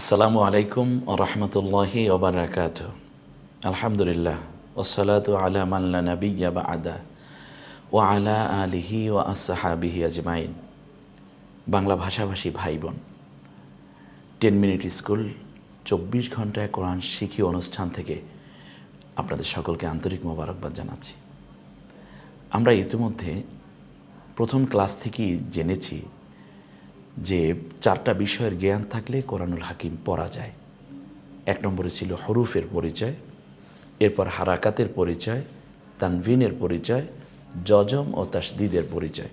আসসালামু আলাইকুম রহমতুল্লাহি ওবরাকাত আলহামদুলিল্লাহ ওসালাত আলা মাল্লা নবিয়া বা আদা ও আলা আলিহি ও আসহাবিহি আজমাইন। বাংলা ভাষাভাষী ভাই বোন টেন মিনিট স্কুল, চব্বিশ ঘন্টায় কোরআন শিখি অনুষ্ঠান থেকে আপনাদের সকলকে আন্তরিক মোবারকবাদ জানাচ্ছি। আমরা ইতিমধ্যে প্রথম ক্লাস থেকেই জেনেছি যে চারটা বিষয়ের জ্ঞান থাকলে কোরআনুল হাকিম পড়া যায়। এক নম্বরে ছিল হরুফের পরিচয়, এরপর হারাকাতের পরিচয়, তানভিনের পরিচয় জজম ও তাসদিদের পরিচয়।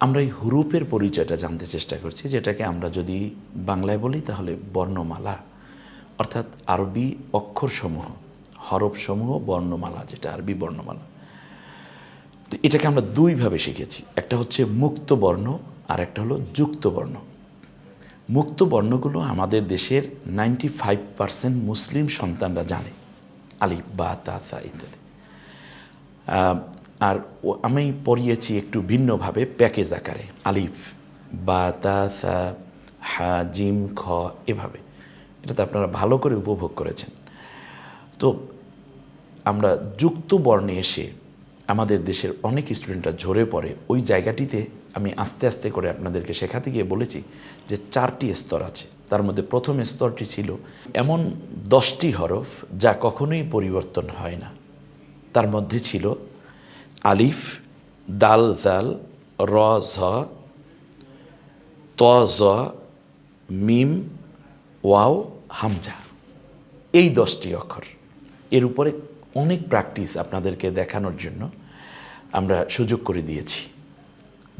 আমরা এই হুরুফের পরিচয়টা জানতে চেষ্টা করছি, যেটাকে আমরা যদি বাংলায় বলি তাহলে বর্ণমালা, অর্থাৎ আরবি অক্ষরসমূহ, হরফসমূহ বর্ণমালা, যেটা আরবি বর্ণমালা। তো এটাকে আমরা দুইভাবে শিখেছি, একটা হচ্ছে মুক্ত বর্ণ আর একটা হলো যুক্ত বর্ণ মুক্ত বর্ণগুলো আমাদের দেশের নাইনটি ফাইভ পার্সেন্ট মুসলিম সন্তানরা জানে। আলিফ, বা, তা তা ইত্যাদি। আর আমি পড়িয়েছি একটু ভিন্নভাবে প্যাকেজ আকারে। আলিফ, বা, তা, সা, হা, জিম, খ, এভাবে। এটাতে আপনারা ভালো করে উপভোগ করেছেন। তো আমরা যুক্ত বর্ণে এসে আমাদের দেশের অনেক স্টুডেন্টরা ঝরে পড়ে। ওই জায়গাটিতে আমি আস্তে আস্তে করে আপনাদেরকে শেখাতে গিয়ে বলেছি যে চারটি স্তর আছে। তার মধ্যে প্রথম স্তরটি ছিল এমন দশটি হরফ যা কখনোই পরিবর্তন হয় না। তার মধ্যে ছিল আলিফ, দাল, জাল, র, ঝ, ত, জ, মিম, ওয়াও, হামজা। এই দশটি অক্ষর। এর উপরে অনেক প্র্যাকটিস আপনাদেরকে দেখানোর জন্য আমরা সুযোগ করে দিয়েছি।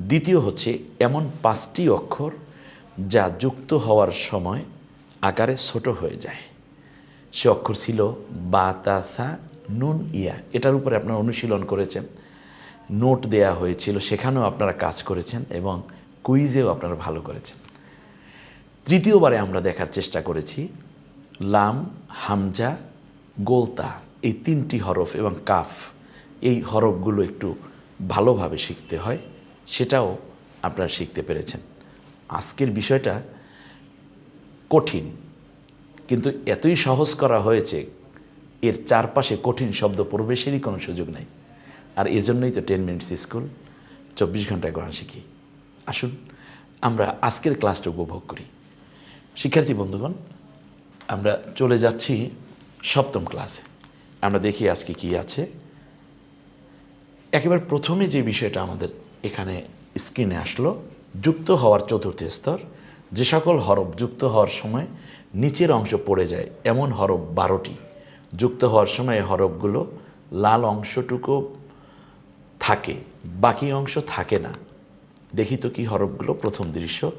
দ্বিতীয় হচ্ছে এমন পাঁচটি অক্ষর যা যুক্ত হওয়ার সময় আকারে ছোট হয়ে যায়। সে অক্ষর ছিল বাতাসা নুন, ইয়া। এটার উপরে আপনারা অনুশীলন করেছেন। নোট দেয়া হয়েছিল, সেখানেও আপনারা কাজ করেছেন এবং কুইজেও আপনারা ভালো করেছেন। তৃতীয়বারে আমরা দেখার চেষ্টা করেছি, লাম, হামজা, গোলতা। এই তিনটি হরফ এবং কাফ, এই হরফগুলো একটু ভালোভাবে শিখতে হয়, সেটাও আপনারা শিখতে পেরেছেন। আজকের বিষয়টা কঠিন, কিন্তু এতই সহজ করা হয়েছে, এর চারপাশে কঠিন শব্দ প্রবেশেরই কোনো সুযোগ নাই। আর এজন্যই তো টেন মিনিটস স্কুল, চব্বিশ ঘন্টায় কোরআন শিখি। আসুন, আমরা আজকের ক্লাসটা উপভোগ করি। শিক্ষার্থী বন্ধুগণ, আমরা চলে যাচ্ছি সপ্তম ক্লাসে। আমরা দেখি আজকে কি আছে। একেবারে প্রথমে যে বিষয়টা আমাদের এখানে স্ক্রিনে আসলো, যুক্ত হওয়ার চতুর্থ স্তর, যে সকল হরফ যুক্ত হওয়ার সময় নিচের অংশ পড়ে যায়, এমন হরফ বারোটি। যুক্ত হওয়ার সময় হরফগুলো লাল অংশটুকু থাকে, বাকি অংশ থাকে না। দেখি তো কি হরফগুলো, প্রথম দৃশ্য।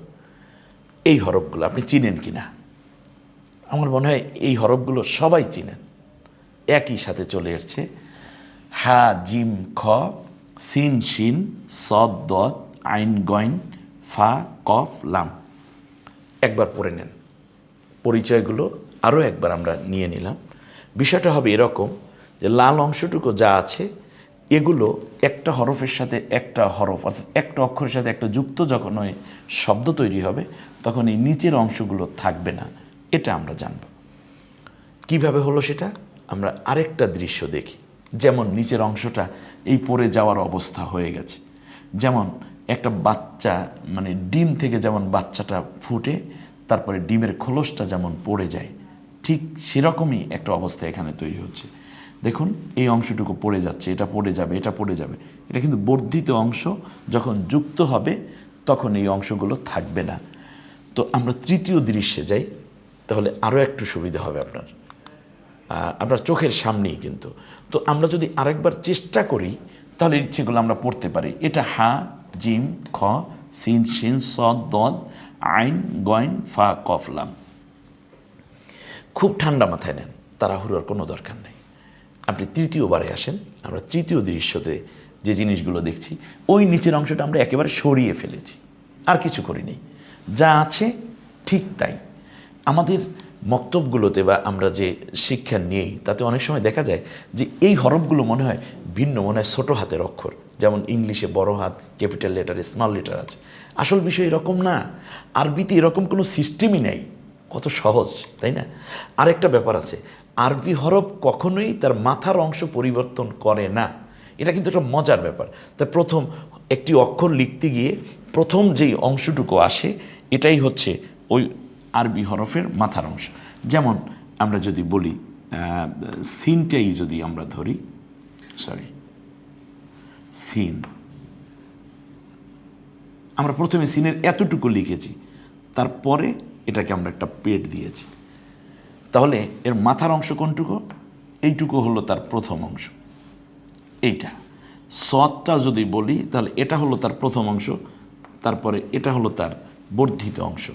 এই হরফগুলো আপনি চিনেন কি না আমার মনে হয় এই হরফগুলো সবাই চিনেন। একই সাথে চলে এসছে। হা, জিম, খ, সিন, শিন সদ দদ আইন, গইন, ফা, কফ, লাম। একবার পড়ে নেন। পরিচয়গুলো আরও একবার আমরা নিয়ে নিলাম। বিষয়টা হবে এরকম যে লাল অংশটুকু যা আছে, এগুলো একটা হরফের সাথে একটা হরফ, অর্থাৎ একটা অক্ষরের সাথে একটা যুক্ত যখন ওই শব্দ তৈরি হবে, তখন এই নিচের অংশগুলো থাকবে না। এটা আমরা জানব। কীভাবে হলো সেটা? আমরা আরেকটা দৃশ্য দেখি। যেমন নিচের অংশটা এই পড়ে যাওয়ার অবস্থা হয়ে গেছে। যেমন একটা বাচ্চা মানে ডিম থেকে যেমন বাচ্চাটা ফুটে, তারপরে ডিমের খোলসটা যেমন পড়ে যায়, ঠিক সেরকমই একটা অবস্থা এখানে তৈরি হচ্ছে। দেখুন, এই অংশটুকু পড়ে যাচ্ছে, এটা পড়ে যাবে, এটা পড়ে যাবে। এটা কিন্তু বর্ধিত অংশ, যখন যুক্ত হবে, তখন এই অংশগুলো থাকবে না। তো আমরা তৃতীয় দৃশ্যে যাই, তাহলে আরও একটু সুবিধা হবে আপনার। আপনার চোখের সামনেই কিন্তু। তো আমরা যদি আরেকবার চেষ্টা করি, তাহলে ইচ্ছেগুলো আমরা পড়তে পারি। এটা হা, জিম, খ, সিন সিন স দদ, আইন, গয়ন, ফা কফলাম খুব ঠান্ডা মাথায় নেন। তাড়াহুড়োর কোনো দরকার নেই। আপনি তৃতীয়বারে আসেন। আমরা তৃতীয় দৃশ্যতে যে জিনিসগুলো দেখছি, ওই নিচের অংশটা আমরা একেবারে সরিয়ে ফেলেছি। আর কিছু করিনি। যা আছে, ঠিক তাই। আমাদের মক্তবগুলোতে বা আমরা যে শিক্ষা নিই, তাতে অনেক সময় দেখা যায় যে এই হরফগুলো মনে হয় ভিন্ন, মনে হয় ছোটো হাতের অক্ষর। যেমন ইংলিশে বড় হাত, ক্যাপিটাল লেটার, স্মল লেটার আছে। আসল বিষয় এরকম না। আরবিতে এরকম কোনো সিস্টেমই নেই। কত সহজ, তাই না? আরেকটা ব্যাপার আছে। আরবি হরফ কখনোই তার মাথার অংশ পরিবর্তন করে না। এটা কিন্তু একটা মজার ব্যাপার। তা প্রথম একটি অক্ষর লিখতে গিয়ে প্রথম যেই অংশটুকু আসে, এটাই হচ্ছে ওই আরবি হরফের মাথার অংশ। যেমন আমরা যদি বলি সিনটাই যদি আমরা ধরি সরি সিন। আমরা প্রথমে সিনের এতটুকু লিখেছি, তারপরে এটাকে আমরা একটা পেট দিয়েছি। তাহলে এর মাথার অংশ কোনটুকু? এইটুকু হলো তার প্রথম অংশ। এইটা। সৎটা যদি বলি, তাহলে এটা হলো তার প্রথম অংশ, তারপরে এটা হলো তার বর্ধিত অংশ।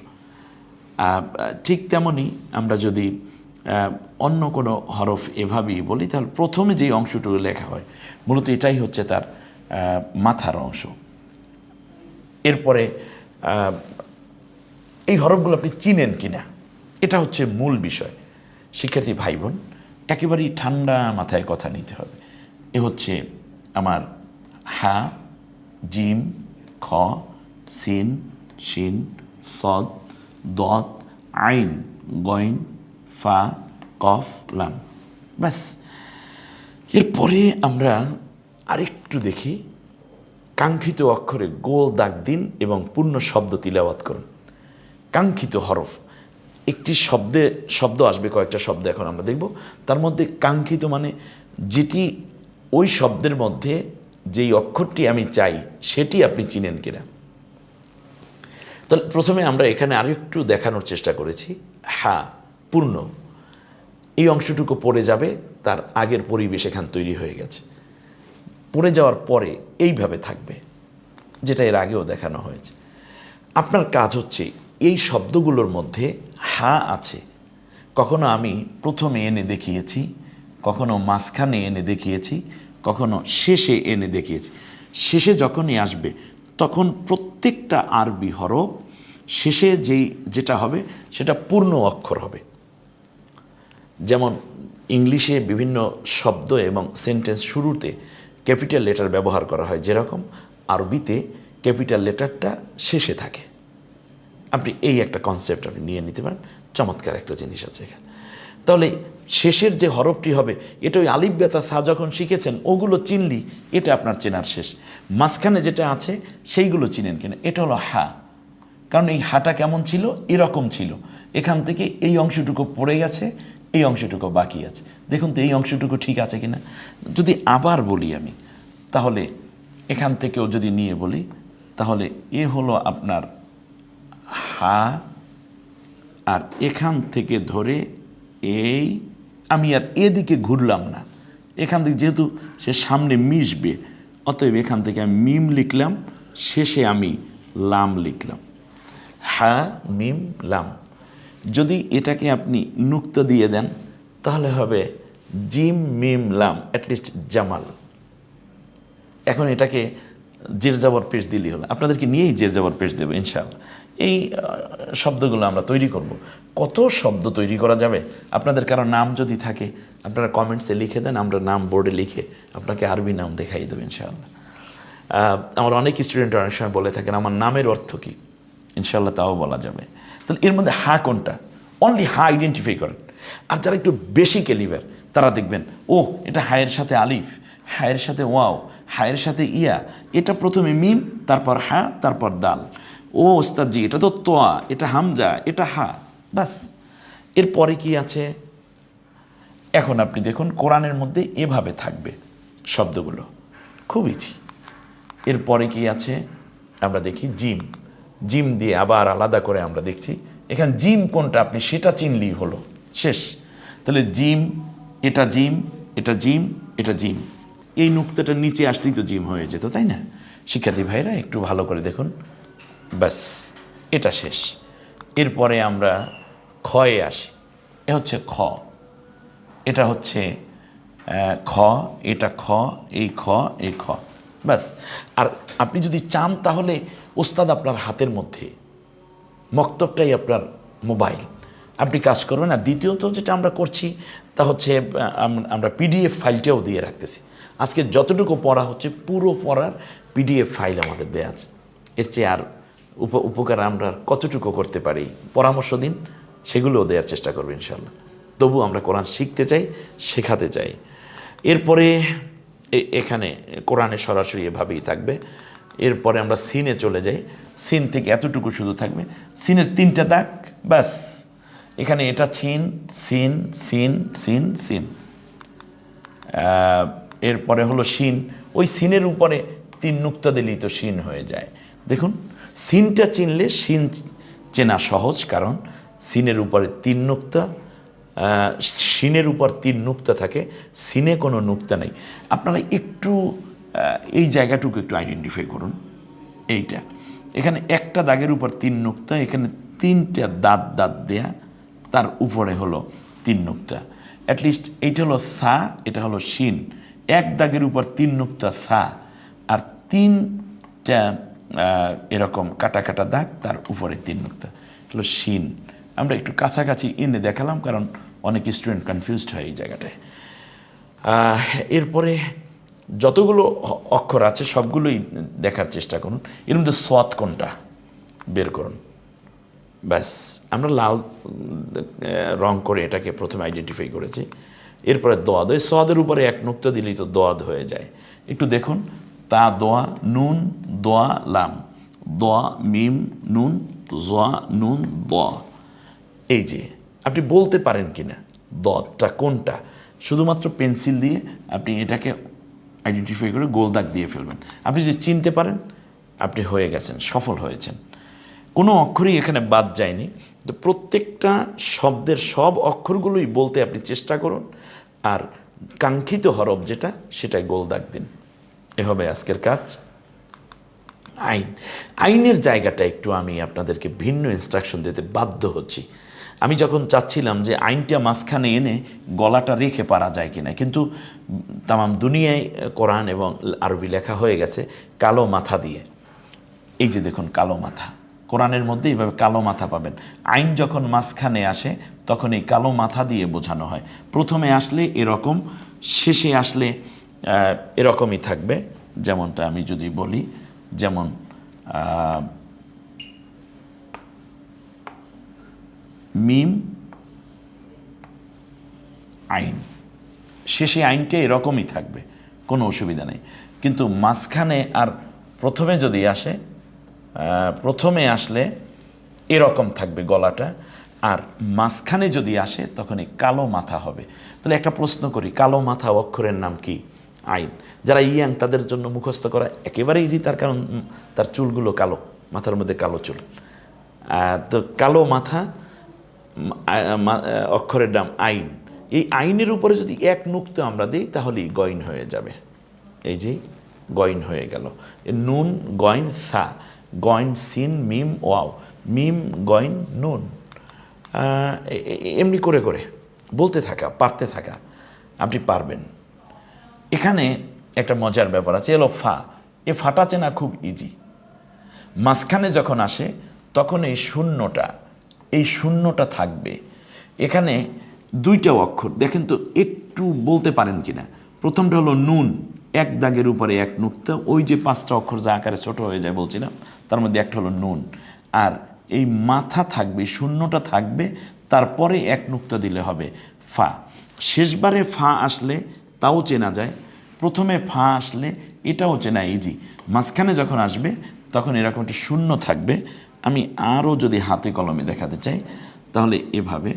ঠিক তেমনি আমরা যদি অন্য কোনো হরফ এভাবেই বলি, তাহলে প্রথমে যেই অংশটুকু লেখা হয়, মূলত এটাই হচ্ছে তার মাথার অংশ। এরপরে এই হরফগুলো আপনি চিনেন কিনা, এটা হচ্ছে মূল বিষয়। শিক্ষার্থী ভাই বোন একেবারেই ঠান্ডা মাথায় কথা নিতে হবে। এ হচ্ছে আমার হা, জিম, খ, সিন, শিন, সদ দত আইন গইন ফা কফ লাম ব্যাস। এরপরে আমরা আরেকটু দেখি কাঙ্ক্ষিত অক্ষরে গোল দাগ দিন এবং পূর্ণ শব্দ তিলাওয়াত করুন। কাঙ্ক্ষিত হরফ। একটি শব্দে, শব্দ আসবে, কয়েকটা শব্দ এখন আমরা দেখব। তার মধ্যে কাঙ্ক্ষিত মানে যেটি ওই শব্দের মধ্যে যেই অক্ষরটি আমি চাই, সেটি আপনি চিনেন কিনা। তাহলে প্রথমে আমরা এখানে আরও একটু দেখানোর চেষ্টা করেছি। হ্যাঁ পূর্ণ। এই অংশটুকু পড়ে যাবে, তার আগের পরিবেশ এখান তৈরি হয়ে গেছে। পড়ে যাওয়ার পরে এইভাবে থাকবে, যেটা এর আগেও দেখানো হয়েছে। আপনার কাজ হচ্ছে এই শব্দগুলোর মধ্যে হা আছে। কখনো আমি প্রথমে এনে দেখিয়েছি, কখনো মাঝখানে এনে দেখিয়েছি, কখনো শেষে এনে দেখিয়েছি। শেষে যখনই আসবে, তখন প্রত্যেকটা আরবি হরফ শেষে যেই যেটা হবে, সেটা পূর্ণ অক্ষর হবে। যেমন ইংলিশে বিভিন্ন শব্দ এবং সেন্টেন্স শুরুতে ক্যাপিটাল লেটার ব্যবহার করা হয় যেরকম, আরবিতে ক্যাপিটাল লেটারটা শেষে থাকে। আপনি এই একটা কনসেপ্ট আপনি নিয়ে নিতে পারেন, চমৎকার একটা জিনিস আছে এখানে। তাহলে শেষের যে হরফটি হবে, এটা ওই বেতা সা যখন শিখেছেন, ওগুলো চিনলি, এটা আপনার চেনার শেষ। মাঝখানে যেটা আছে, সেইগুলো চিনেন কিনা, এটা হলো হা। কারণ এই হাটা কেমন ছিল? এরকম ছিল। এখান থেকে এই অংশটুকু পড়ে গেছে, এই অংশটুকু বাকি আছে। দেখুন তো এই অংশটুকু ঠিক আছে কিনা? যদি আবার বলি আমি, তাহলে এখান থেকেও যদি নিয়ে বলি, তাহলে এ হলো আপনার হা, আর এখান থেকে ধরে এই, আমি আর এদিকে ঘুরলাম না। এখান থেকে যেহেতু সে সামনে মিশবে, অতএব এখান থেকে আমি মিম লিখলাম, শেষে আমি লাম লিখলাম। হা, মিম, লাম। যদি এটাকে আপনি নুক্তা দিয়ে দেন, তাহলে হবে জিম, মিম, লাম অ্যাটলিস্ট জামাল। এখন এটাকে জের যাবর পেশ দিলেই হলো। আপনাদেরকে নিয়েই জের যাবর পেশ দেবো, ইনশাআল্লাহ। এই শব্দগুলো আমরা তৈরি করব। কত শব্দ তৈরি করা যাবে? আপনাদের কারও নাম যদি থাকে, আপনারা কমেন্টসে লিখে দেন, আমরা নাম বোর্ডে লিখে আপনাকে আরবি নাম দেখাই দেবো, ইনশাআল্লাহ। আমার অনেক স্টুডেন্ট অনেক সময় বলে থাকেন, আমার নামের অর্থ কী? ইনশাল্লাহ তাও বলা যাবে। তাহলে এর মধ্যে হা কোনটা? অনলি হা আইডেন্টিফাই করেন। আর যারা একটু বেশি ক্যালিবার তারা দেখবেন ও এটা হায়ের সাথে আলিফ, হায়ের সাথে ওয়াও, হায়ের সাথে ইয়া, এটা প্রথমে মিম, তারপর হা, তারপর দাল। ও ওস্তাদজি এটা তো তোয়া, এটা হামজা, এটা হা বাস এরপরে কি আছে? এখন আপনি দেখুন, কোরআনের মধ্যে এভাবে থাকবে শব্দগুলো। খুব ইজি এরপরে কি আছে? আমরা দেখি জিম। জিম দিয়ে আবার আলাদা করে আমরা দেখছি। এখানে জিম কোনটা আপনি সেটা চিনলেই হলো। শেষ। তাহলে জিম, এটা জিম এটা জিম এটা জিম। এই নুক্তাটার নিচে আসলেই তো জিম হয়ে যেত, তাই না? শিক্ষার্থী ভাইরা, একটু ভালো করে দেখুন। ব্যাস, এটা শেষ। এরপরে আমরা খয়ে আসি। এ হচ্ছে খ। এটা হচ্ছে খ, এটা খ, এই খ এই খ। ব্যাস। আর আপনি যদি চান তাহলে ওস্তাদ আপনার হাতের মধ্যে, মক্তবটাই আপনার মোবাইল। আপনি কাজ করবেন, আর দ্বিতীয়ত যেটা আমরা করছি তা হচ্ছে আমরা পিডিএফ ফাইলটাও দিয়ে রাখতেছি। আজকে যতটুকু পড়া হচ্ছে, পুরো পড়ার পিডিএফ ফাইল আমাদের দেওয়া আছে। এর চেয়ে আর উপ উপকার আমরা কতটুকু করতে পারি? পরামর্শ দিন, সেগুলোও দেওয়ার চেষ্টা করব ইনশাল্লাহ তবু আমরা কোরআন শিখতে চাই, শেখাতে চাই। এরপরে এখানে কোরআনে সরাসরি এভাবেই থাকবে। এরপরে আমরা সিনে চলে যাই। সিন থেকে এতটুকু শুধু থাকবে। সিনের তিনটা দাগ, ব্যাস। এখানে এটা ছিন সিন সিন সিন সিন। এরপরে হলো সিন। ওই সিনের উপরে তিন নুক্তা দিলেই তো সিন হয়ে যায়। দেখুন, সিনটা চিনলে সিন চেনা সহজ, কারণ সিনের উপরে তিন নুক্তা শিনের উপর তিন নুক্তা থাকে, সিনে কোনো নুক্তা নেই। আপনারা একটু এই জায়গাটুকু একটু আইডেন্টিফাই করুন। এইটা। এখানে একটা দাগের উপর তিন নুক্তা, এখানে তিনটা দাঁত দাঁত দেয়া, তার উপরে হলো তিন নুক্তা। অ্যাটলিস্ট এইটা হলো সা, এটা হলো শিন। এক দাগের উপর তিন নুক্তা সা, আর তিনটা এরকম কাটা কাটা দাগ, তার উপরে তিন নুক্তা। হলো শিন। আমরা একটু কাছাকাছি এনে দেখালাম, কারণ অনেক স্টুডেন্ট কনফিউজড হয় এই জায়গাটায়। এরপরে যতগুলো অক্ষর আছে, সবগুলোই দেখার চেষ্টা করুন। এর মধ্যে সোয়াত কোনটা? বের করুন। ব্যাস, আমরা লাল রং করে এটাকে প্রথমে আইডেন্টিফাই করেছি। এরপরে দোয়াদ ওই সোয়াদের উপরে এক নুক্তা দিলেই তো দোয়াদ হয়ে যায়। একটু দেখুন, তা, দোয়া, নুন, দোয়া, লাম। দোয়া, মিম, নুন, জোয়া, নুন, দোয়া। এই যে, আপনি বলতে পারেন কিনা দটা কোনটা? শুধুমাত্র পেন্সিল দিয়ে আপনি এটাকে আইডেন্টিফাই করে গোল দাগ দিয়ে ফেলবেন। আপনি যে চিনতে পারেন, আপনি হয়ে গেছেন, সফল হয়েছেন। কোনো অক্ষরই এখানে বাদ যায়নি। তো প্রত্যেকটা শব্দের সব অক্ষরগুলোই বলতে আপনি চেষ্টা করুন। আর কাঙ্ক্ষিত হরফ যেটা, সেটাই গোল দাগ দিন। এ হবে আজকের কাজ। আইন। আইনের জায়গাটা একটু আমি আপনাদেরকে ভিন্ন ইনস্ট্রাকশন দিতে বাধ্য হচ্ছি। আমি যখন চাচ্ছিলাম যে আইনটা মাঝখানে এনে গলাটা রেখে পারা যায় কিনা, কিন্তু তামাম দুনিয়ায় কোরআন এবং আরবি লেখা হয়ে গেছে কালো মাথা দিয়ে। এই যে দেখুন কালো মাথা, কোরআনের মধ্যে এইভাবে কালো মাথা পাবেন। আইন যখন মাঝখানে আসে, তখন এই কালো মাথা দিয়ে বোঝানো হয়। প্রথমে আসলে এরকম, শেষে আসলে এরকমই থাকবে। যেমনটা আমি যদি বলি, যেমন মিম, আইন। শেষে আইনটা এরকমই থাকবে, কোনো অসুবিধা নেই। কিন্তু মাঝখানে আর প্রথমে যদি আসে প্রথমে আসলে এরকম থাকবে গলাটা, আর মাঝখানে যদি আসে তখন এই কালো মাথা হবে। তাহলে একটা প্রশ্ন করি, কালো মাথা অক্ষরের নাম কি? আইন। যারা ইয়াং, তাদের জন্য মুখস্থ করা একেবারে ইজি তার কারণ তার চুলগুলো কালো, মাথার মধ্যে কালো চুল। তো কালো মাথা অক্ষরের নাম আইন। এই আইনের উপরে যদি এক নুক্ত আমরা দিই, তাহলেই গইন হয়ে যাবে। এই যে গইন হয়ে গেল। নুন গইন সা। গইন সিন, মিম, ওয়াও। মিম গইন নুন। এমনি করে করে। বলতে থাকা, পারতে থাকা। আপনি পারবেন। এখানে একটা মজার ব্যাপার আছে। এলো ফা। এ ফাটা চেনা খুব ইজি মাঝখানে যখন আসে, তখন এই শূন্যটা এই শূন্যটা থাকবে। এখানে দুইটা অক্ষর, দেখেন তো একটু বলতে পারেন কিনা। প্রথমটা হলো নুন, এক দাগের উপরে এক নুক্তা, ওই যে পাঁচটা অক্ষর যা আকারে ছোট হয়ে যায় বলছিলাম তার মধ্যে একটা হলো নুন। আর এই মাথা থাকবে, শূন্যটা থাকবে, তারপরে এক নুক্তা দিলে হবে ফা। শেষবারে ফা আসলে তাও চেনা যায়, প্রথমে ফা আসলে এটাও চেনা ইজি মাঝখানে যখন আসবে, তখন এরকম একটা শূন্য থাকবে আমি আরও যদি হাতে কলমে দেখাতে চাই, তাহলে এভাবে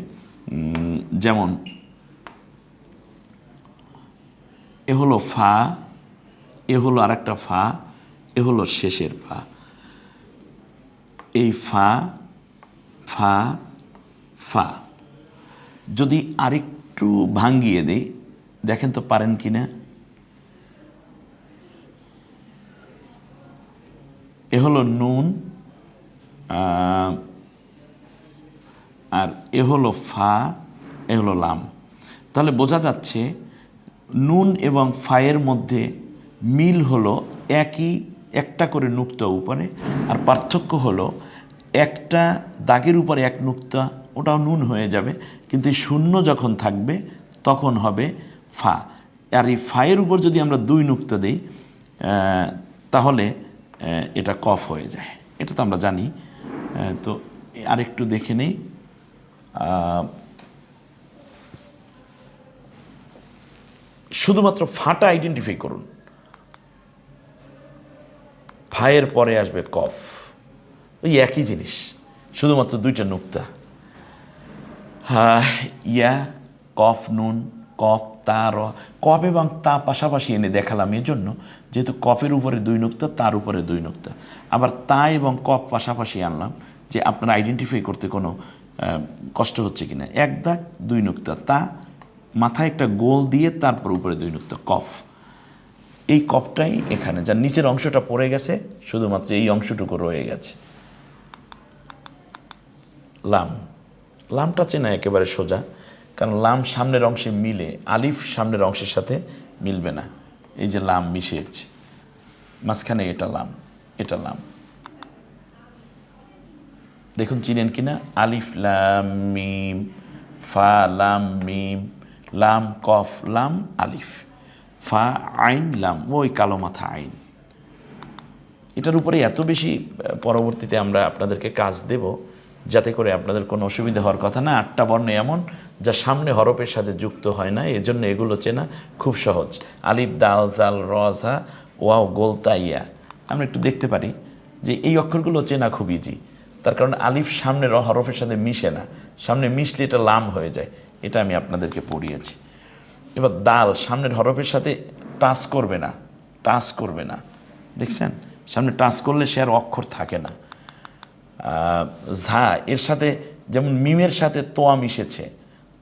যেমন, এ হলো ফা, এ হলো আরেকটা ফা, এ হলো শেষের ফা। এই ফা ফা ফা। যদি আরেকটু ভাঙ্গিয়ে দেই, দেখেন তো পারেন কি না? এ হলো নুন আর এ হলো ফা, এ হলো লাম। তাহলে বোঝা যাচ্ছে নুন এবং ফায়ের মধ্যে মিল হলো একই, একটা করে নুক্তা উপরে, আর পার্থক্য হলো একটা দাগের উপরে এক নুক্তা, ওটাও নুন হয়ে যাবে, কিন্তু শূন্য যখন থাকবে, তখন হবে ফা। আর এই ফায়ের উপর যদি আমরা দুই নুক্তা দিই তাহলে এটা কফ হয়ে যায়। এটা তো আমরা জানি। তো আরেকটু দেখে নেই। শুধুমাত্র ফাটা আইডেন্টিফাই করুন। ফায়ের পরে আসবে কফ। ওই একই জিনিস, শুধুমাত্র দুইটা নুক্তা। হ্যাঁ ইয়া, কফ, নুন, কফ তা র কফ এবং তা পাশাপাশি এনে দেখালাম। এর জন্য যেহেতু কফের উপরে দুই নুক্তা, তার উপরে দুই নুক্তা। আবার তা এবং কফ পাশাপাশি আনলাম যে আপনার আইডেন্টিফাই করতে কোনো কষ্ট হচ্ছে কিনা। এক দাগ, দুই নুক্তা। তা মাথায় একটা গোল দিয়ে তারপর উপরে দুই নুক্তা কফ। এই কপটাই এখানে, যার নিচের অংশটা পড়ে গেছে, শুধুমাত্র এই অংশটুকু রয়ে গেছে। লাম। লামটা চেনা একেবারে সোজা। কারণ লাম সামনের অংশে মিলে, আলিফ সামনের অংশের সাথে মিলবে না। এই যে লাম মিশে এসছে। মাঝখানে এটা লাম এটা লাম। দেখুন, চিনেন কিনা? আলিফ, লাম, মিম, ফা, লাম, মিম, লাম, কফ, লাম, আলিফ। ফা, আইন, লাম ওই কালো মাথা আইন। এটার উপরে এত বেশি পরবর্তীতে আমরা আপনাদেরকে কাজ দেব। যাতে করে আপনাদের কোনো অসুবিধা হওয়ার কথা না, আটটা বর্ণ এমন যা সামনে হরফের সাথে যুক্ত হয় না, এজন্য এগুলো চেনা খুব সহজ। আলিফ, দাল, জাল রজা ওয়াও গোলতা ইয়া। আমরা একটু দেখতে পারি যে এই অক্ষরগুলো চেনা খুব ইজি তার কারণ আলিফ সামনের হরফের সাথে মিশে না। সামনে মিশলে এটা লাম হয়ে যায়। এটা আমি আপনাদেরকে পড়িয়েছি। এবার দাল সামনের হরফের সাথে টাচ করবে না, টাচ করবে না। দেখছেন? সামনে টাচ করলে সে আর অক্ষর থাকে না। ঝা, এর সাথে যেমন মিমের সাথে তোয়া মিশেছে,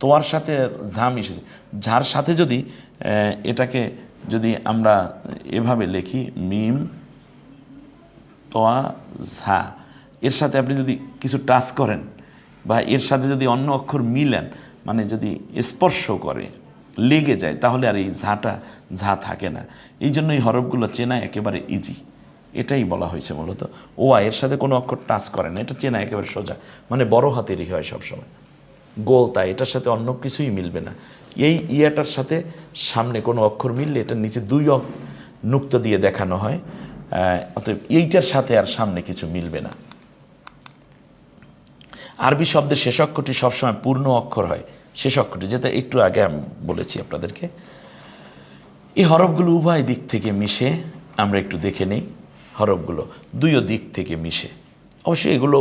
তোয়ার সাথে ঝা মিশেছে। ঝার সাথে যদি এটাকে যদি আমরা এভাবে লিখি, মিম, তোয়া, ঝা, এর সাথে আপনি যদি কিছু টাচ করেন বা এর সাথে যদি অন্য অক্ষর মিলেন মানে যদি স্পর্শ করে, লেগে যায়, তাহলে আর এই ঝাটা, ঝা থাকে না। এই জন্য এই হরফগুলো চেনা একেবারে ইজি এটাই বলা হয়েছে মূলত। ও আ, এর সাথে কোনো অক্ষর টাচ করে না এটা চেনা একেবারে সোজা। মানে বড় হাতেরই হয় সবসময়। গোল তাই এটার সাথে অন্য কিছুই মিলবে না। এই ইয়াটার সাথে সামনে কোনো অক্ষর মিললে এটার নিচে দুই নুক্ত দিয়ে দেখানো হয়। অতএব এইটার সাথে আর সামনে কিছু মিলবে না। আরবি শব্দের শেষ অক্ষরটি সবসময় পূর্ণ অক্ষর হয়। শেষ অক্ষরটি যেটা একটু আগে আমি বলেছি আপনাদেরকে। এই হরফগুলো উভয় দিক থেকে মিশে আমরা একটু দেখে নেই। হরফগুলো দুইও দিক থেকে মিশে। অবশ্যই এগুলো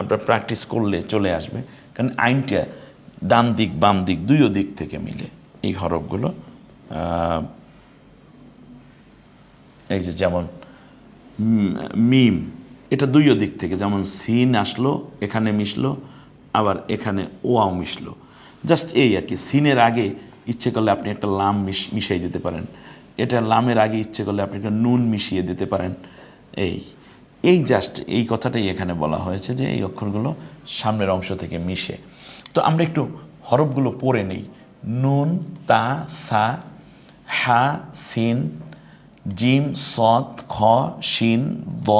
আপনার প্র্যাকটিস করলে চলে আসবে। কারণ আইনটা ডান দিক, বাম দিক দুইও দিক থেকে মিলে এই হরফগুলো। এই যে যেমন মিম, এটা দুইও দিক থেকে। যেমন সিন আসলো, এখানে মিশলো, আবার এখানে ওয়াও মিশলো। জাস্ট এই আর কি, সিনের আগে ইচ্ছে করলে আপনি একটা লাম মিশ মিশিয়ে দিতে পারেন। এটা লামের আগে ইচ্ছে করলে আপনি একটা নুন মিশিয়ে দিতে পারেন। এই এই জাস্ট এই কথাটাই এখানে বলা হয়েছে যে এই অক্ষরগুলো সামনের অংশ থেকে মিশে। তো আমরা একটু হরফগুলো পড়ে নেই। নুন, তা, সা, হা, সিন, জিম সদ খ, শিন, দ,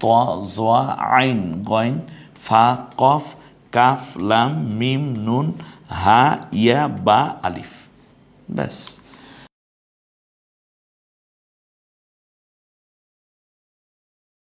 ত জোয়া আইন, গইন, ফা, কফ, কাফ, লাম, মিম, নুন, হা, ইয়া, বা, আলিফ। ব্যাস।